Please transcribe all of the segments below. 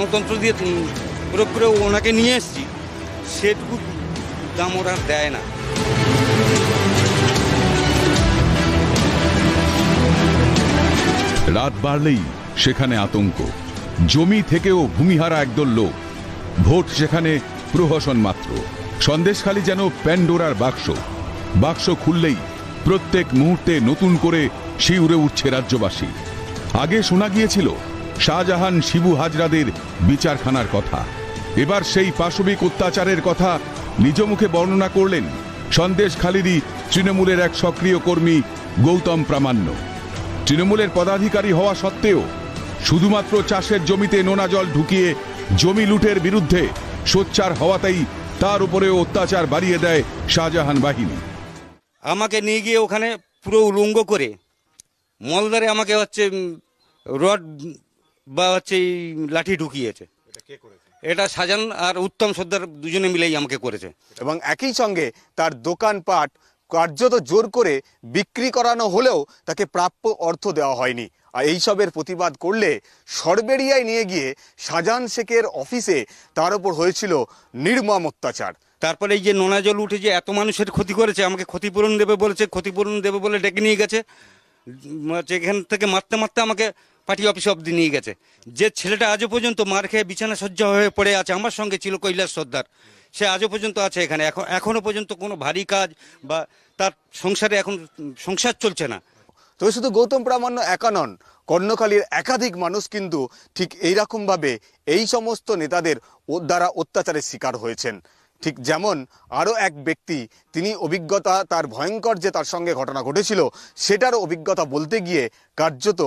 গণতন্ত্র দিয়ে প্রয়োগ করে ওনাকে নিয়ে এসেছি, সেটুকু দাম ওরা দেয় না। রাত বাড়লেই সেখানে আতঙ্ক। জমি থেকেও ভূমিহারা একদল লোক। ভোট সেখানে প্রহসন মাত্র। সন্দেশখালী যেন প্যান্ডোরার বাক্স। বাক্স খুললেই প্রত্যেক মুহূর্তে নতুন করে শিউরে উঠছে রাজ্যবাসী। আগে শোনা গিয়েছিল শাহজাহান শিবু হাজরাদের বিচারখানার কথা। এবার সেই পাশবিক অত্যাচারের কথা নিজ মুখে বর্ণনা করলেন সন্দেশখালীরই তৃণমূলের এক সক্রিয় কর্মী গৌতম প্রামাণ্য। তৃণমূলের পদাধিকারী হওয়া সত্ত্বেও শুধুমাত্র চাষের জমিতে নোনা জল ঢুকিয়ে জমি লুটের বিরুদ্ধে সোচ্চার হওয়াতেই তার উপরেও অত্যাচার বাড়িয়ে দেয় শাহজাহান বাহিনী। আমাকে নিয়ে গিয়ে ওখানে পুরো উলঙ্গ করে মলদারে আমাকে হচ্ছে রড বা হচ্ছে এই লাঠি ঢুকিয়েছে। এটা সাজান আর উত্তম সর্দার দুজনে মিলেই আমাকে করেছে। এবং একই সঙ্গে তার দোকানপাট কার্যত জোর করে বিক্রি করানো হলেও তাকে প্রাপ্য অর্থ দেওয়া হয়নি। আর এইসবের প্রতিবাদ করলে সরবেরিয়ায় নিয়ে গিয়ে শাহজাহান শেখের অফিসে তার উপর হয়েছিল নির্মম অত্যাচার। তারপরে এই যে নোনা জল উঠে যে এত মানুষের ক্ষতি করেছে আমাকে ক্ষতিপূরণ দেবে বলেছে ক্ষতিপূরণ দেবে বলে ডেকে নিয়ে গেছে। হচ্ছে এখান থেকে মারতে মারতে আমাকে পার্টি অফিস অব্দি নিয়ে গেছে। যে ছেলেটা আজও পর্যন্ত মার খেয়ে বিছানা সজ্জা হয়ে পড়ে আছে, আমার সঙ্গে ছিল কৈলাস সর্দার। সে আজও পর্যন্ত আছে এখানে। এখন এখনও পর্যন্ত কোনো ভারী কাজ বা তার সংসারে এখন সংসার চলছে না। তবে শুধু গৌতম প্রামাণ্য একা নন, কর্ণকালীর একাধিক মানুষ কিন্তু ঠিক এইরকমভাবে এই সমস্ত নেতাদের দ্বারা অত্যাচারের শিকার হয়েছেন। ঠিক যেমন আরও এক ব্যক্তি, তিনি অভিজ্ঞতা, তার ভয়ঙ্কর যে তার সঙ্গে ঘটনা ঘটেছিল, সেটার অভিজ্ঞতা বলতে গিয়ে কার্যত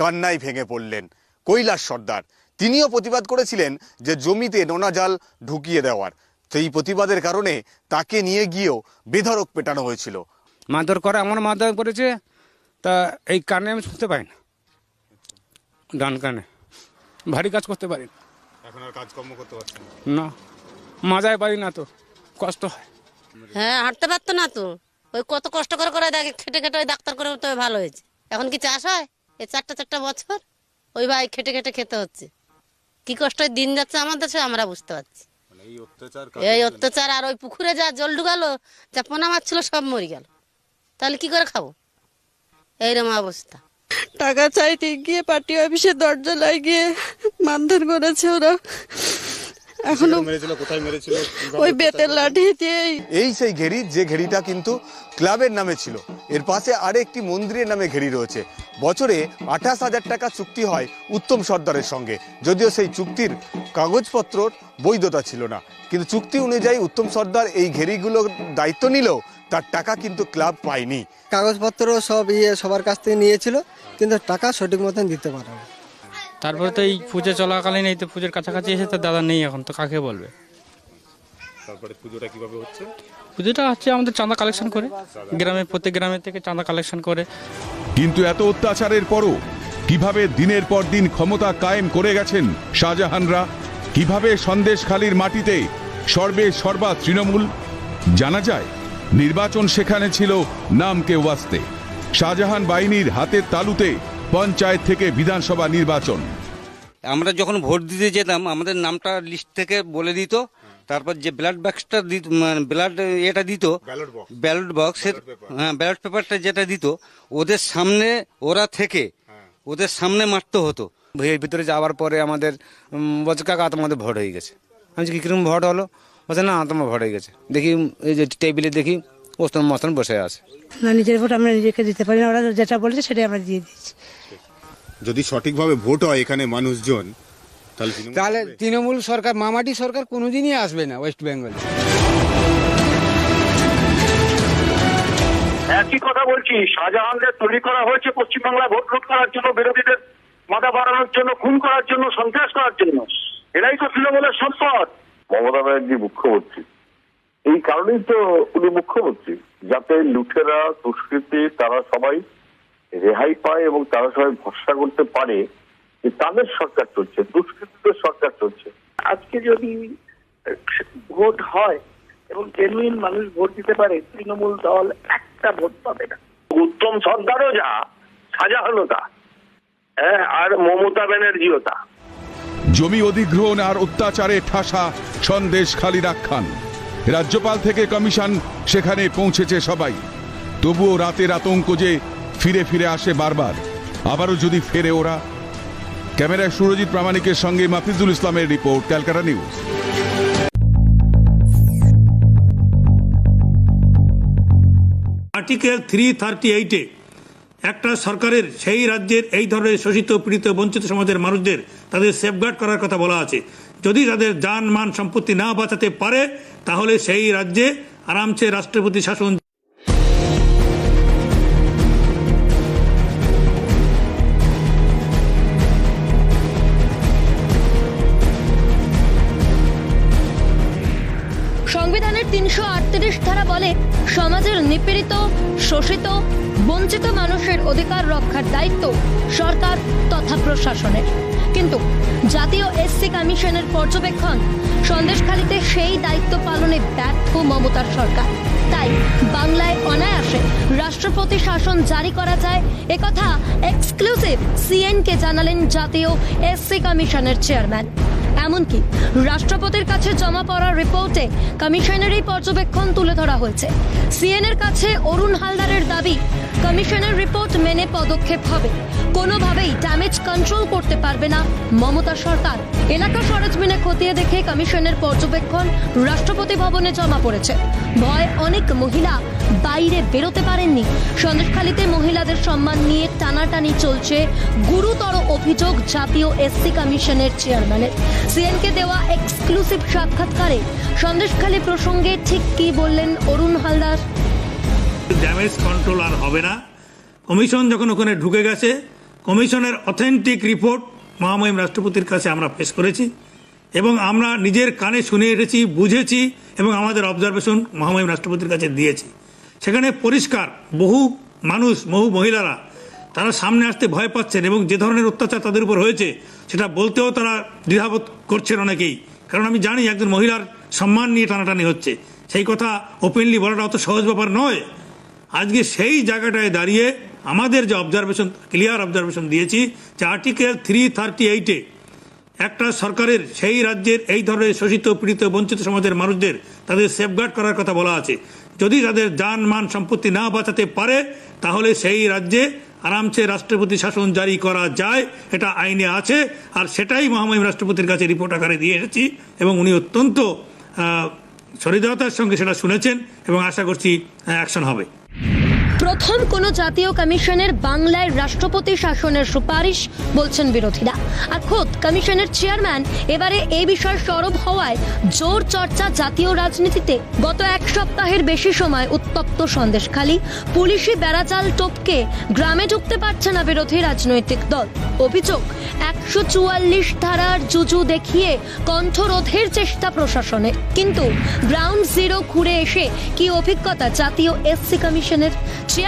কান্নায় ভেঙে পড়লেন। কৈলাস সর্দার তিনিও প্রতিবাদ করেছিলেন যে জমিতে নোনা জাল ঢুকিয়ে দেওয়ার। সেই প্রতিবাদের কারণে তাকে নিয়ে গিয়েও বেধরক পেটানো হয়েছিল। মারধর করা এমন মারধর করেছে তা এই কানে আমি শুনতে পাই না। ডান কানে। ভারী কাজ করতে পারি না। এখন আর কাজকর্ম করতে পারছেন না মাজায় পারি না তো কষ্ট হয়। হ্যাঁ হাঁটতে পারতো না তো। ওই কত কষ্ট করে করে দেখে খেটে খেটে ওই ডাক্তার করে তো ভালো হয়েছে। এখন কি চাষ হয়? এই চারটা চারটা বছর ওই ভাই খেটে খেটে খেতে হচ্ছে। কি কষ্ট দিন যাচ্ছে আমাদের সে আমরা বুঝতে পারছি। এই অত্যাচার আর ওই পুকুরে যা জল ঢুকালো যা পোনা মাছ ছিল সব মরে গেল। তাহলে কি করে খাব? এইরকম অবস্থা। টাকা চাইতে গিয়ে পার্টি অফিসে দরজা লাগিয়ে মানধর করেছে ওরা। এখনও মেরেছিল কোথায় মেরেছিল ওই বেতের লাঠি দিয়েই। এই সেই ঘেরি যে ঘেরিটা কিন্তু ক্লাবের নামে ছিল। এর পাশে আরেকটি মন্দিরের নামে ঘেরি রয়েছে। বছরে আঠাশ হাজার টাকা চুক্তি হয় উত্তম সর্দারের সঙ্গে। যদিও সেই চুক্তির কাগজপত্র বৈধতা ছিল না। কিন্তু চুক্তি অনুযায়ী উত্তম সর্দার এই ঘেরিগুলোর দায়িত্ব নিলেও তার টাকা কিন্তু ক্লাব পায়নি। কাগজপত্র সব ইয়ে সবার কাছ থেকে নিয়েছিল কিন্তু টাকা সঠিক মতন দিতে পারে না তারপরে তো এই পুজো চলাকালীন এই তো পুজোর কাছাকাছি এসে তো দাদা নেই এখন তো কাকে বলবে? তারপরে পুজোটা কীভাবে হচ্ছে? পুজোটা হচ্ছে আমাদের চাঁদা কালেকশন করে গ্রামে প্রত্যেক গ্রামের থেকে চাঁদা কালেকশন করে। কিন্তু এত অত্যাচারের পরও কীভাবে দিনের পর দিন ক্ষমতা কায়েম করে গেছেন শাহজাহানরা? কীভাবে সন্দেশখালীর মাটিতে সর্বে সর্বা তৃণমূল? জানা যায় নির্বাচন সেখানে ছিল নাম নামকে ওয়াস্তে। শাহজাহান বাহিনীর হাতের তালুতে পঞ্চায়েত থেকে বিধানসভা নির্বাচন। আমরা যখন ভোট দিতে যেতাম আমাদের নামটা লিস্ট থেকে বলে দিত তারপর যে ব্যালট বক্সটা দিত মানে ব্যালট এটা দিত ব্যালট বক্সের হ্যাঁ ব্যালট পেপারটা যেটা দিত ওদের সামনে ওরা থেকে ওদের সামনে মারতে হতো। এর ভিতরে যাওয়ার পরে আমাদের বলছে কাকা তোমাদের ভোট হয়ে গেছে। আমি কি কীরকম ভোট হলো? বলছে না তোমার ভোট হয়ে গেছে। দেখি এই যে টেবিলে দেখি ওস্তন মস্তন বসে আছে। না নিজের ভোট আমরা নিজেকে দিতে পারি না ওরা যেটা বলেছে সেটাই আমরা দিয়ে দিচ্ছি যদি সঠিকভাবে ভোট হয় এখানে মানুষজন তাহলে তৃণমূল তাহলে তৃণমূল সরকার মামাটি সরকার কোনোদিনই আসবে না ওয়েস্ট বেঙ্গল একই কথা বলছি। শাহজাহানদের তৈরি করা হয়েছে পশ্চিমবাংলায় ভোট লুট করার জন্য বিরোধীদের মাথা বাড়ানোর জন্য খুন করার জন্য সন্ত্রাস করার জন্য। এরাই তো তৃণমূলের সম্পদ। মমতা ব্যানার্জি মুখ্যমন্ত্রী। এই কারণেই তো উনি মুখ্যমন্ত্রী। যাতে লুটেরা দুষ্কৃতী তারা সবাই রেহাই পায় এবং তারা সবাই ভরসা করতে পারে যে তাদের সরকার চলছে দুষ্কৃতীদের সরকার চলছে। আজকে যদি ভোট হয় এবং জেনুইন মানুষ ভোট দিতে পারে তৃণমূল দল একটা ভোট পাবে না। উত্তম সর্দারও যা শাহজাহানও তা। হ্যাঁ আর মমতা ব্যানার্জিও তা। জমি অধিগ্রহণ আর অত্যাচারে ঠাসা সন্দেশ খালি রাখান রাজ্যপাল থেকে কমিশন সেখানে পৌঁছেছে সবাই। তবুও রাতের আতঙ্ক যে ফিরে ফিরে আসে বারবার। আবারও যদি ফেরে ওরা। ক্যামেরায় সুরজিৎ প্রামাণিকের সঙ্গে মাফিজুল ইসলামের report, Calcutta news. Article three thirty এইটে একটা সরকারের সেই রাজ্যের এই ধরনের শোষিত, পীড়িত, বঞ্চিত সমাজের মানুষদের তাদের সেফগার্ড করার কথা বলা আছে। যদি তাদের যান মান সম্পত্তি না বাঁচাতে পারে, তাহলে সেই রাজ্যে আরামসে রাষ্ট্রপতি শাসন আটত্রিশ ধারা বলে, সমাজের নিপীড়িত, শোষিত, বঞ্চিত মানুষের অধিকার রক্ষার দায়িত্ব সরকার তথা প্রশাসনের। কিন্তু জাতীয় এসসি কমিশনের পর্যবেক্ষণ সন্দেশখালিতে সেই দায়িত্ব পালনে ব্যর্থ মমতার সরকার। তাই বাংলায় অনায়াসে রাষ্ট্রপতি শাসন জারি করা যায় একথা এক্সক্লুসিভ সিএনকে জানালেন জাতীয় এসসি কমিশনের চেয়ারম্যান। এমনকি রাষ্ট্রপতির কাছে জমা পড়া রিপোর্টে কমিশনের এই পর্যবেক্ষণ তুলে ধরা হয়েছে। সিএনএর কাছে অরুণ হালদারের দাবি কমিশনের রিপোর্ট মেনে পদক্ষেপ হবে। কোনোভাবেই ড্যামেজ কন্ট্রোল করতে পারবে না মমতা সরকার। এলাকা সরেজমিনে খতিয়ে দেখে কমিশনের পর্যবেক্ষণ রাষ্ট্রপতি ভবনে জমা পড়েছে। ভয় অনেক মহিলা বাইরে বেরোতে পারেননি। সন্দেশখালীতে মহিলাদের সম্মান নিয়ে টানাটানি চলছে গুরুতর অভিযোগ জাতীয় এসসি কমিশনের চেয়ারম্যানের সিএনকে দেওয়া এক্সক্লুসিভ সাক্ষাৎকারে সন্দেশখালী প্রসঙ্গে ঠিক কি বললেন অরুণ হালদার? ড্যামেজ কন্ট্রোল আর হবে না। কমিশন যখন ওখানে ঢুকে গেছে কমিশনের অথেন্টিক রিপোর্ট মহামহিম রাষ্ট্রপতির কাছে আমরা পেশ করেছি এবং আমরা নিজের কানে শুনে এসেছি, বুঝেছি এবং আমাদের অবজারভেশন মহামহিম রাষ্ট্রপতির কাছে দিয়েছি। সেখানে পরিষ্কার, বহু মানুষ, বহু মহিলারা, তারা সামনে আসতে ভয় পাচ্ছেন এবং যে ধরনের অত্যাচার তাদের উপর হয়েছে, সেটা বলতেও তারা দ্বিধাবোধ করছেন অনেকেই। কারণ আমি জানি একজন মহিলার সম্মান নিয়ে টানাটানি হচ্ছে। সেই কথা ওপেনলি বলাটা অত সহজ ব্যাপার নয়। আজকে সেই জায়গাটায় দাঁড়িয়ে আমাদের যে অবজারভেশন ক্লিয়ার অবজারভেশন দিয়েছি যে আর্টিকেল থ্রি থার্টি এইটে একটা সরকারের সেই রাজ্যের এই ধরনের শোষিত পীড়িত বঞ্চিত সমাজের মানুষদের তাদের সেফগার্ড করার কথা বলা আছে। যদি তাদের যান মান সম্পত্তি না বাঁচাতে পারে তাহলে সেই রাজ্যে আরামসে রাষ্ট্রপতি শাসন জারি করা যায় এটা আইনে আছে আর সেটাই মহামহিম রাষ্ট্রপতির কাছে রিপোর্ট আকারে দিয়ে এসেছি এবং উনি অত্যন্ত আহ, সহৃদয়তার সঙ্গে সেটা শুনেছেন এবং আশা করছি অ্যাকশন হবে। প্রথম কোন জাতীয় কমিশনের বাংলায় রাষ্ট্রপতি শাসনের সুপারিশ বলছেন বিরোধীরা। আর খোদ কমিশনের চেয়ারম্যান এবারে এই বিষয়ে সরব হওয়ায় জোর চর্চা জাতীয় রাজনীতিতে গত এক সপ্তাহের বেশি সময় উত্তপ্ত সন্দেশখালী পুলিশি বেড়াচাল টপকে গ্রামে ঢুকতে পারছে না বিরোধী রাজনৈতিক দল। অভিযোগ, একশো চুয়াল্লিশ ধারার জুজু দেখিয়ে কণ্ঠরোধের চেষ্টা প্রশাসনে। কিন্তু গ্রাউন্ড জিরো ঘুরে এসে কি অভিজ্ঞতা জাতীয় এসসি কমিশনের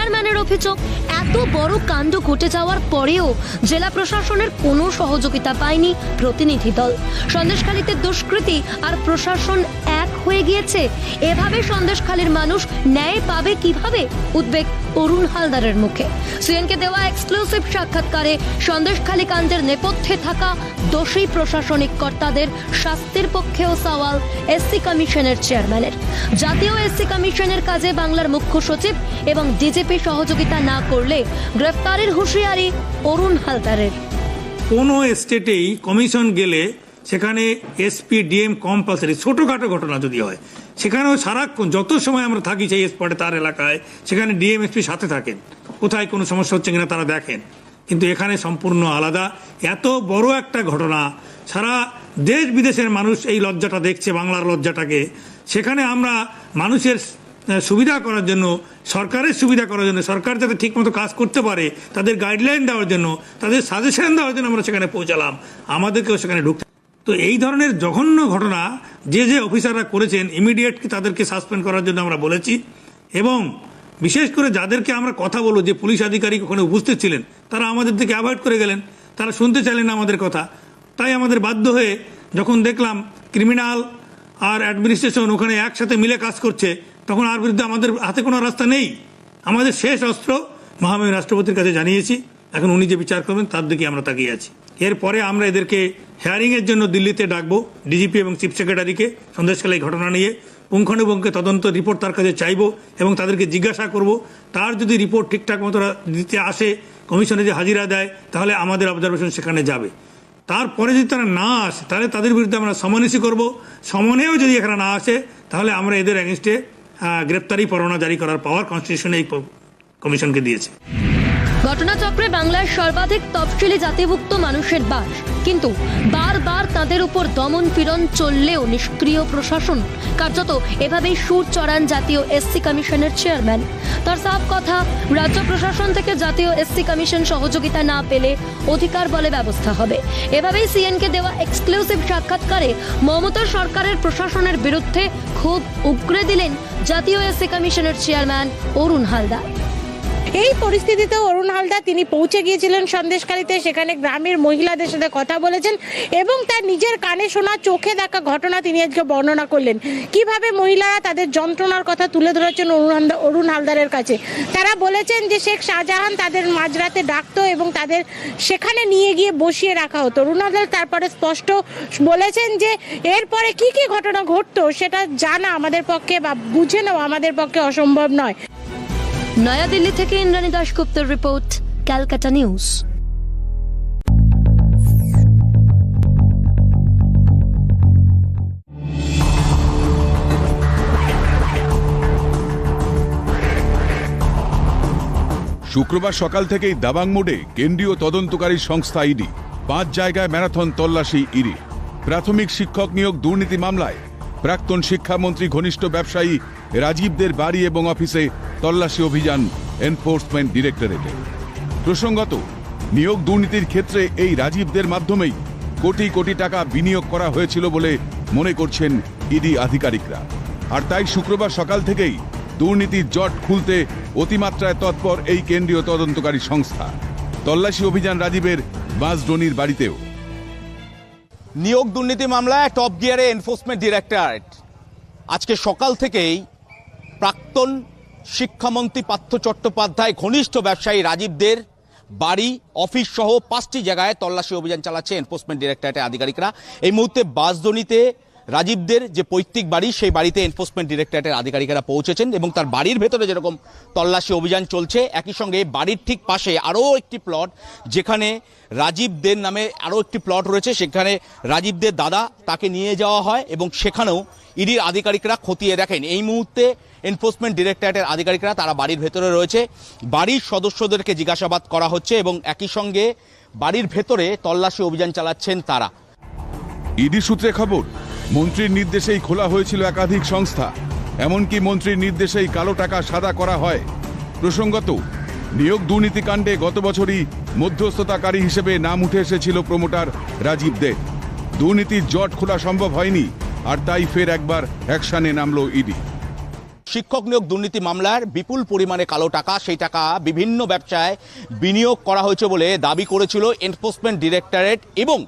চেয়ারম্যানের অভিযোগ, এত বড় কাণ্ড ঘটে যাওয়ার পরেও জেলা প্রশাসনের কোনো সহযোগিতা পায়নি প্রতিনিধি দল। সন্দেশখালীতে দুষ্কৃতি আর প্রশাসন এক হয়ে গিয়েছে। এভাবে সন্দেশখালীর মানুষ ন্যায় পাবে কীভাবে? উদ্বেগ অরুণ হালদারের মুখে। সিএনকে দেওয়া এক্সক্লুসিভ সাক্ষাৎকারে সন্দেশখালী কাণ্ডের নেপথ্যে থাকা দোষী প্রশাসনিক কর্তাদের শাস্তির পক্ষেও সওয়াল এসসি কমিশনের চেয়ারম্যানের। জাতীয় এসসি কমিশনের কাজে বাংলার মুখ্য সচিব এবং ডিজিপি সহযোগিতা না করলে গ্রেফতারের হুঁশিয়ারি অরুণ হালদারের। কোনো স্টেটেই কমিশন গেলে সেখানে এসপি ডিএম কম্পালসারি ছোটোখাটো ঘটনা যদি হয়, সেখানেও সারাক্ষণ যত সময় আমরা থাকি সেই স্পটে তার এলাকায়, সেখানে ডিএম এসপি সাথে থাকেন। কোথায় কোনো সমস্যা হচ্ছে কিনা তারা দেখেন। কিন্তু এখানে সম্পূর্ণ আলাদা। এত বড় একটা ঘটনা, সারা দেশ বিদেশের মানুষ এই লজ্জাটা দেখছে, বাংলার লজ্জাটাকে। সেখানে আমরা মানুষের সুবিধা করার জন্য, সরকারের সুবিধা করার জন্য, সরকার যাতে ঠিকমতো কাজ করতে পারে, তাদের গাইডলাইন দেওয়ার জন্য, তাদের সাজেশন দেওয়ার জন্য আমরা সেখানে পৌঁছালাম। আমাদেরকেও সেখানে ঢুকতে তো এই ধরনের জঘন্য ঘটনা যে যে অফিসাররা করেছেন ইমিডিয়েট তাদেরকে সাসপেন্ড করার জন্য আমরা বলেছি। এবং বিশেষ করে যাদেরকে আমরা কথা বলব, যে পুলিশ আধিকারিক ওখানে উপস্থিত ছিলেন, তারা আমাদের থেকে অ্যাভয়েড করে গেলেন। তারা শুনতে চাইলেন আমাদের কথা। তাই আমাদের বাধ্য হয়ে যখন দেখলাম ক্রিমিনাল আর অ্যাডমিনিস্ট্রেশন ওখানে একসাথে মিলে কাজ করছে, তখন আর বিরুদ্ধে আমাদের হাতে কোনো রাস্তা নেই। আমাদের শেষ অস্ত্র মহামহিম রাষ্ট্রপতির কাছে জানিয়েছি। এখন উনি যে বিচার করবেন, তার দিকে আমরা তাকিয়ে আছি। এরপরে আমরা এদেরকে হেয়ারিংয়ের জন্য দিল্লিতে ডাকবো ডিজিপি এবং চিফ সেক্রেটারিকে সন্দেশকালে এই ঘটনা নিয়ে পুঙ্খানুপুঙ্খে তদন্ত রিপোর্ট তার কাছে চাইব এবং তাদেরকে জিজ্ঞাসা করব। তার যদি রিপোর্ট ঠিকঠাক মতো দিতে আসে, কমিশনে যে হাজিরা দেয়, তাহলে আমাদের অবজারভেশন সেখানে যাবে। তারপরে যদি তারা না আসে, তাহলে তাদের বিরুদ্ধে আমরা সমনিসি করব। সমনেও যদি এখানে না আসে, তাহলে আমরা এদের অ্যাগেনস্টে গ্রেপ্তারি পরোয়ানা জারি করার পাওয়ার কনস্টিটিউশনে এই কমিশনকে দিয়েছে। ঘটনাচক্রে বাংলার সর্বাধিক তফসিলি জাতিভুক্ত মানুষের বাস কিন্তু বারবার তাদের উপর দমন পীড়ন চললেও নিষ্ক্রিয় প্রশাসন, কার্যত এভাবেই সুর চড়ান জাতীয় এসসি কমিশনের চেয়ারম্যান। তার সাফ কথা, রাজ্য প্রশাসন থেকে জাতীয় এসসি কমিশন সহযোগিতা না পেলে অধিকার বলে ব্যবস্থা হবে। এভাবেই সিএনকে দেওয়া এক্সক্লুসিভ সাক্ষাৎকারে মমতা সরকারের প্রশাসনের বিরুদ্ধে ক্ষোভ উগড়ে দিলেন জাতীয় এসসি কমিশনের চেয়ারম্যান অরুণ হালদার। এই পরিস্থিতিতে অরুণ হালদার তিনি পৌঁছে গিয়েছিলেন সন্দেশকারীতে সেখানে গ্রামের মহিলাদের সাথে কথা বলেছেন এবং তার নিজের কানে শোনা, চোখে দেখা ঘটনা তিনি আজকে বর্ণনা করলেন। কীভাবে মহিলারা তাদের যন্ত্রণার কথা তুলে ধরেছেন অরুণ অরুণ হালদারের কাছে? তারা বলেছেন যে শেখ শাহজাহান তাদের মাঝরাতে ডাকতো এবং তাদের সেখানে নিয়ে গিয়ে বসিয়ে রাখা হতো। অরুণ হালদার তারপরে স্পষ্ট বলেছেন যে এরপরে কি কি ঘটনা ঘটতো সেটা জানা আমাদের পক্ষে বা বুঝে নেওয়া আমাদের পক্ষে অসম্ভব নয়। নয়াদিল্লি থেকে ইন্দ্রাণী দাশগুপ্তের রিপোর্ট, ক্যালকাটা নিউজ। শুক্রবার সকাল থেকেই দাবাং মোড়ে কেন্দ্রীয় তদন্তকারী সংস্থা ইডি, পাঁচ জায়গায় ম্যারাথন তল্লাশি ইডি। প্রাথমিক শিক্ষক নিয়োগ দুর্নীতি মামলায় প্রাক্তন শিক্ষামন্ত্রী, ঘনিষ্ঠ ব্যবসায়ী রাজীবদের বাড়ি এবং অফিসে তল্লাশি অভিযান এনফোর্সমেন্ট ডিরেক্টরেটে। প্রসঙ্গত, নিয়োগ দুর্নীতির ক্ষেত্রে এই রাজীবদের মাধ্যমেই কোটি কোটি টাকা বিনিয়োগ করা হয়েছিল বলে মনে করছেন ইডি আধিকারিকরা। আর তাই শুক্রবার সকাল থেকেই দুর্নীতির জট খুলতে অতিমাত্রায় তৎপর এই কেন্দ্রীয় তদন্তকারী সংস্থা। তল্লাশি অভিযান রাজীবের বাঁশডনির বাড়িতেও নিয়োগ দুর্নীতি মামলায় টপ গিয়ারে এনফোর্সমেন্ট ডিরেক্টরেট আজকে সকাল থেকেই প্রাক্তন শিক্ষামন্ত্রী পার্থ চট্টোপাধ্যায়, ঘনিষ্ঠ ব্যবসায়ী রাজীবদের বাড়ি অফিস সহ পাঁচটি জায়গায় তল্লাশি অভিযান চালাচ্ছে এনফোর্সমেন্ট ডিরেক্টরেটের আধিকারিকরা। এই মুহূর্তে বাসদনিতে রাজীবদের যে পৈতৃক বাড়ি, সেই বাড়িতে এনফোর্সমেন্ট ডিরেক্টরেটের আধিকারিকেরা পৌঁছেছেন এবং তার বাড়ির ভেতরে যেরকম তল্লাশি অভিযান চলছে, একই সঙ্গে বাড়ির ঠিক পাশে আরও একটি প্লট যেখানে রাজীবদের নামে আরও একটি প্লট রয়েছে। সেখানে রাজীবদের দাদা তাকে নিয়ে যাওয়া হয় এবং সেখানেও ইডির আধিকারিকরা খতিয়ে দেখেন। এই মুহূর্তে এনফোর্সমেন্ট ডিরেক্টরেটের আধিকারিকরা তারা বাড়ির ভেতরে রয়েছে। বাড়ির সদস্যদেরকে জিজ্ঞাসাবাদ করা হচ্ছে এবং একই সঙ্গে বাড়ির ভেতরে তল্লাশি অভিযান চালাচ্ছেন তারা। ইডি সূত্রে খবর মন্ত্রীর নির্দেশেই খোলা হয়েছিল একাধিক সংস্থা। এমনকি মন্ত্রীর নির্দেশেই কালো টাকা সাদা করা হয়। প্রসঙ্গত, নিয়োগ দুর্নীতিকাণ্ডে গত বছরই মধ্যস্থতাকারী হিসেবে নাম উঠে এসেছিল প্রমোটার রাজীব দে। দুর্নীতির জট খোলা সম্ভব হয়নি, আর তাই ফের একবার অ্যাকশানে নামল ইডি। শিক্ষক নিয়োগ দুর্নীতি মামলার বিপুল পরিমাণে কালো টাকা, সেই টাকা বিভিন্ন ব্যবসায় বিনিয়োগ করা হয়েছে বলে দাবি করেছিল এনফোর্সমেন্ট ডিরেক্টরেট এবং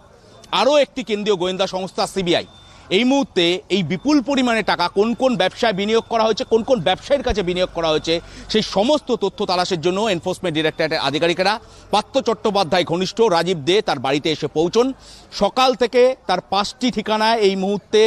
আরও একটি কেন্দ্রীয় গোয়েন্দা সংস্থা সিবিআই। এই মুহূর্তে এই বিপুল পরিমাণে টাকা কোন কোন ব্যবসায় বিনিয়োগ করা হয়েছে, কোন কোন ব্যবসায়ীর কাছে বিনিয়োগ করা হয়েছে, সেই সমস্ত তথ্য তালাশের জন্য এনফোর্সমেন্ট ডিরেক্টরেটের আধিকারিকেরা পার্থ চট্টোপাধ্যায় ঘনিষ্ঠ রাজীব দে তার বাড়িতে এসে পৌঁছন। সকাল থেকে তার পাঁচটি ঠিকানায় এই মুহূর্তে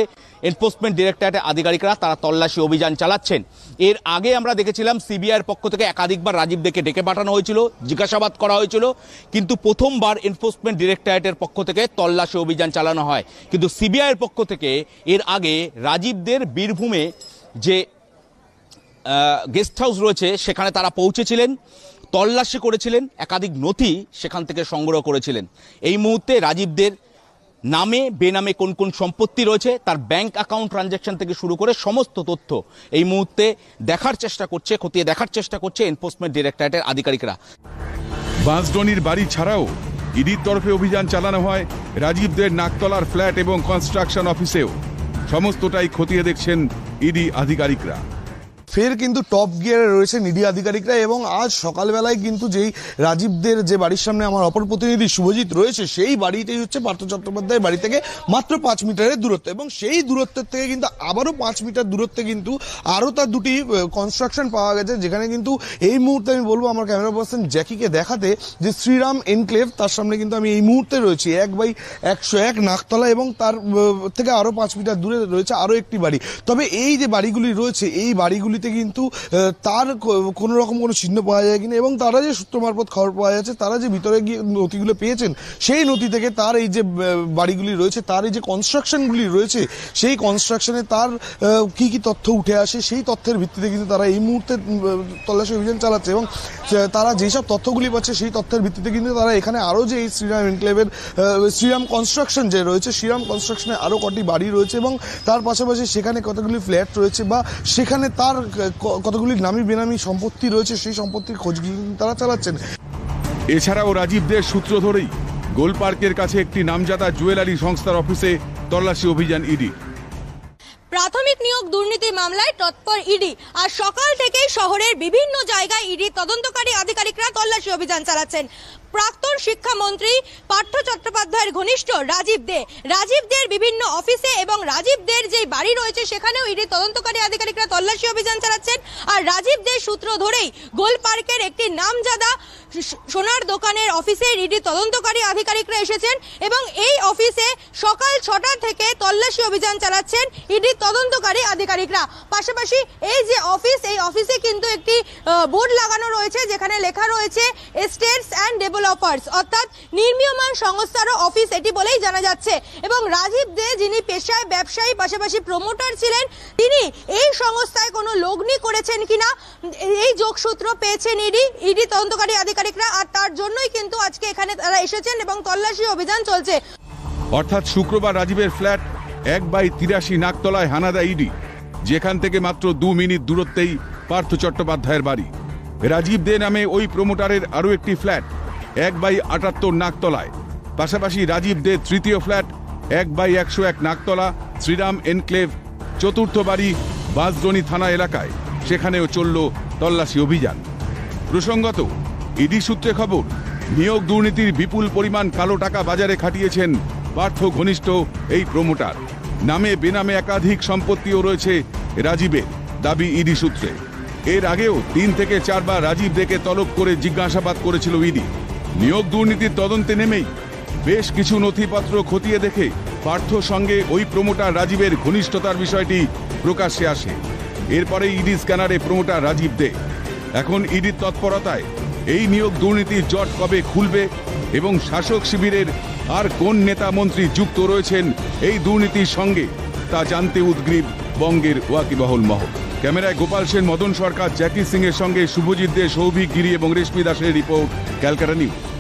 এনফোর্সমেন্ট ডিরেক্টরেটের আধিকারিকরা তারা তল্লাশি অভিযান চালাচ্ছেন। এর আগে আমরা দেখেছিলাম সিবিআইয়ের পক্ষ থেকে একাধিকবার রাজীব ডেকে পাঠানো হয়েছিল, জিজ্ঞাসাবাদ করা হয়েছিল, কিন্তু প্রথমবার এনফোর্সমেন্ট ডিরেক্টরেটের পক্ষ থেকে তল্লাশি অভিযান চালানো হয়। কিন্তু সিবিআইয়ের পক্ষ থেকে এর আগে রাজীবদের বীরভূমে যে গেস্ট হাউস রয়েছে, সেখানে তারা পৌঁছেছিলেন, তল্লাশি করেছিলেন, একাধিক নথি সেখান থেকে সংগ্রহ করেছিলেন। এই মুহূর্তে রাজীবদের নামে, বেনামে কোন কোন সম্পত্তি রয়েছে, তার ব্যাংক অ্যাকাউন্ট ট্রানজ্যাকশন থেকে শুরু করে সমস্ত তথ্য এই মুহূর্তে দেখার চেষ্টা করছে, খতিয়ে দেখার চেষ্টা করছে এনফোর্সমেন্ট ডিরেক্টরেটের আধিকারিকরা। বাঁশডনির বাড়ি ছাড়াও ইডির তরফে অভিযান চালানো হয় রাজীবদের নাকতলার ফ্ল্যাট এবং কনস্ট্রাকশন অফিসেও সমস্তটাই খতিয়ে দেখছেন ইডি আধিকারিকরা। ফের কিন্তু টপ গিয়ারে রয়েছে নিডি আধিকারিকরা এবং আজ সকালবেলায় কিন্তু যেই রাজীবদের যে বাড়ির সামনে আমার অপর প্রতিনিধি শুভজিৎ রয়েছে, সেই বাড়িতেই হচ্ছে পার্থ চট্টোপাধ্যায়ের বাড়ি থেকে মাত্র পাঁচ মিটারের দূরত্ব এবং সেই দূরত্বের থেকে কিন্তু আবারও পাঁচ মিটার দূরত্বে কিন্তু আরও তার দুটি কনস্ট্রাকশন পাওয়া গেছে, যেখানে কিন্তু এই মুহূর্তে আমি বলব আমার ক্যামেরা পার্সন জ্যাকিকে দেখাতে যে শ্রীরাম এনক্লেভ, তার সামনে কিন্তু আমি এই মুহূর্তে রয়েছি, এক বাই একশো এক নাকতলা এবং তার থেকে আরও পাঁচ মিটার দূরে রয়েছে আরও একটি বাড়ি। তবে এই যে বাড়িগুলি রয়েছে, এই বাড়িগুলিতে কিন্তু তার কোনো রকম কোনো চিহ্ন পাওয়া যায় কিনা এবং তারা যে সূত্র মারফত খবর পাওয়া যাচ্ছে, তারা যে ভিতরে গিয়ে নথিগুলো পেয়েছেন, সেই নথি থেকে তার এই যে বাড়িগুলি রয়েছে, তার এই যে কনস্ট্রাকশনগুলি রয়েছে, সেই কনস্ট্রাকশনে তার কি কি তথ্য উঠে আসে, সেই তথ্যের ভিত্তিতে কিন্তু তারা এই মুহূর্তে তল্লাশি অভিযান চালাচ্ছে এবং তারা যেসব তথ্যগুলি পাচ্ছে, সেই তথ্যের ভিত্তিতে কিন্তু তারা এখানে আরও যে এই শ্রীরাম এনক্লেভের শ্রীরাম কনস্ট্রাকশন যে রয়েছে, শ্রীরাম কনস্ট্রাকশনে আরও কটি বাড়ি রয়েছে এবং তার পাশাপাশি সেখানে কতগুলি ফ্ল্যাট রয়েছে বা সেখানে তার কতগুলি নামি বেনামি সম্পত্তি রয়েছে সেই সম্পত্তির খোঁজ তারা চালাচ্ছেন। এছাড়াও রাজীবদের সূত্র ধরেই গোল পার্কের কাছে একটি নামজাদা জুয়েলারি সংস্থার অফিসে তল্লাশি অভিযান ইডি। প্রাথমিক নিয়োগ দুর্নীতি মামলায় তৎপর ইডি আর সকাল থেকেই শহরের বিভিন্ন জায়গায় ইডি তদন্তকারী আধিকারিকরা তল্লাশি অভিযান চালাচ্ছেন। প্রাক্তন শিক্ষামন্ত্রী পার্থ চট্টোপাধ্যায়ের ঘনিষ্ঠ রাজীব দে। রাজীব দের বিভিন্ন অফিসে এবং রাজীব দের যে বাড়ি রয়েছে, সেখানেও ইডি তদন্তকারী আধিকারিকরা তল্লাশি অভিযান চালাচ্ছেন। আর রাজীব দের সূত্র ধরেই গোল পার্কের একটি নামজাদা সোনার দোকানের অফিসে ইডি তদন্তকারী আধিকারিকরা এসেছেন এবং এই অফিসে সকাল ছটা থেকে তল্লাশি অভিযান চালাচ্ছেন ইডি তদন্তকারী আধিকারিকরা। পাশাপাশি এই যে অফিস, এই অফিসে কিন্তু একটি বোর্ড লাগানো রয়েছে, যেখানে লেখা রয়েছে এস্টেটস অ্যান্ড ডেভেলপার্স অর্থাৎ নির্মীয়মান সংস্থারও অফিস এটি বলেই জানা যাচ্ছে। এবং রাজীব দে, যিনি পেশায়, ব্যবসায়ী, পাশাপাশি প্রমোটার ছিলেন, তিনি এই সংস্থায় কোনো লগ্নি করেছেন কিনা? এই যোগসূত্র পেয়েছেন ইডি। ইডি তদন্তকারী আধিকারিকরা, আর তার জন্যই কিন্তু আজকে এখানে তারা এসেছেন এবং তল্লাশি অভিযান চলছে। অর্থাৎ শুক্রবার রাজীবের ফ্ল্যাট এক বাই তিরাশি নাকতলায় হানাদা ইডি, যেখান থেকে মাত্র দু মিনিট দূরত্বেই পার্থ চট্টোপাধ্যায়ের বাড়ি। রাজীব দে নামে ওই প্রমোটারের আরও একটি ফ্ল্যাট এক বাই আটাত্তর নাকতলায়। পাশাপাশি রাজীব দে তৃতীয় ফ্ল্যাট, এক বাই একশো এক নাকতলা, শ্রীরাম এনক্লেভ, চতুর্থ বাড়ি বাঁশদ্রোণী থানা এলাকায়। সেখানেও চলল তল্লাশি অভিযান। প্রসঙ্গত, ইডি সূত্রে খবর, নিয়োগ দুর্নীতির বিপুল পরিমাণ কালো টাকা বাজারে খাটিয়েছেন পার্থ ঘনিষ্ঠ, এই প্রমোটার। নামে বেনামে একাধিক সম্পত্তিও রয়েছে রাজীবের, দাবি ইডি সূত্রে। এর আগেও তিন থেকে চারবার রাজীব দেকে তলব করে জিজ্ঞাসাবাদ করেছিল ইডি। নিয়োগ দুর্নীতির তদন্তে নেমেই বেশ কিছু নথিপত্র খতিয়ে দেখে পার্থ সঙ্গে ওই প্রমোটার রাজীবের ঘনিষ্ঠতার বিষয়টি প্রকাশ্যে আসে। এরপরে ইডি স্ক্যানারে প্রমোটার রাজীব দে। এখন ইডির তৎপরতায় এই নিয়োগ দুর্নীতির জট কবে খুলবে এবং শাসক শিবিরের আর কোন নেতা মন্ত্রী যুক্ত রয়েছেন এই দুর্নীতির সঙ্গে তা জানতে উদ্গ্রীব বঙ্গের ওয়াকিবহল মহল। ক্যামেরায় গোপাল সেন, মদন সরকার, জ্যাকি সিং এর সঙ্গে শুভজিৎ দে, সৌভিক গিরি এবং রেশমি দাসের রিপোর্ট, ক্যালকাটা নিউজ।